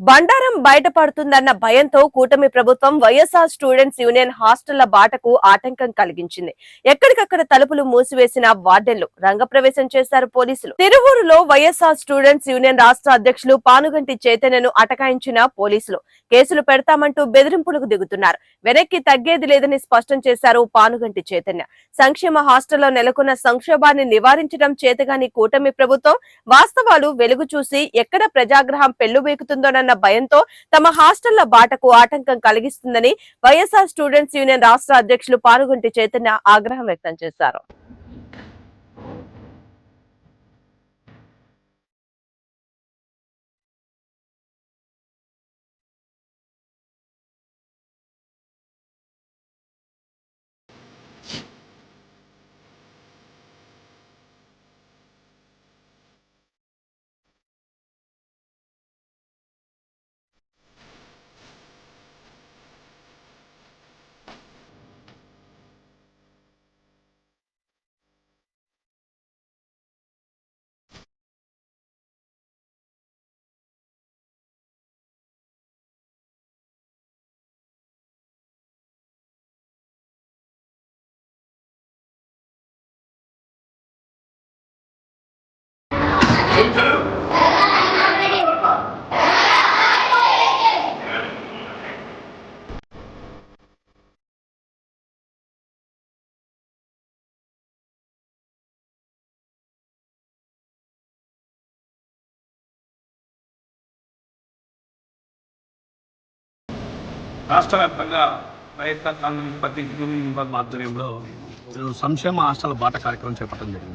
బండారం బయటపడుతుందన్న భయంతో కూటమి ప్రభుత్వం వైఎస్ఆర్ స్టూడెంట్స్ యూనియన్ హాస్టళ్ళ బాటకు ఆటంకం కలిగించింది. ఎక్కడికక్కడ తలుపులు మూసివేసిన వార్డెన్లు రంగప్రవేశం చేశారు పోలీసులు. తిరువూరులో వైఎస్ఆర్ స్టూడెంట్స్ యూనియన్ రాష్ట్ర అధ్యక్షులు పానుగంటి చైతన్యను అటకాయించిన పోలీసులు. కేసులు పెడతామంటూ బెదిరింపులకు దిగుతున్నారు. వెనక్కి తగ్గేది లేదని స్పష్టం చేశారు పానుగంటి చైతన్య. సంక్షేమ హాస్టల్లో నెలకొన్న సంక్షోభాన్ని నివారించడం చేతగాని కూటమి ప్రభుత్వం వాస్తవాలు వెలుగు చూసి ఎక్కడ ప్రజాగ్రహం పెళ్ళుబేకుతుందోనన్న భయంతో తమ హాస్టళ్ళ బాటకు ఆటంకం కలిగిస్తుందని వైఎస్ఆర్ స్టూడెంట్స్ యూనియన్ రాష్ట్ర అధ్యక్షులు పానుగుంటి చైతన్య ఆగ్రహం వ్యక్తం చేశారు. రాష్ట్ర వ్యాప్తంగా వైఎస్ఆర్ కాంగ్రెస్ పార్టీ ఆధ్వర్యంలో సంక్షేమ హాస్టల్ బాట కార్యక్రమం చేపట్టడం జరిగింది.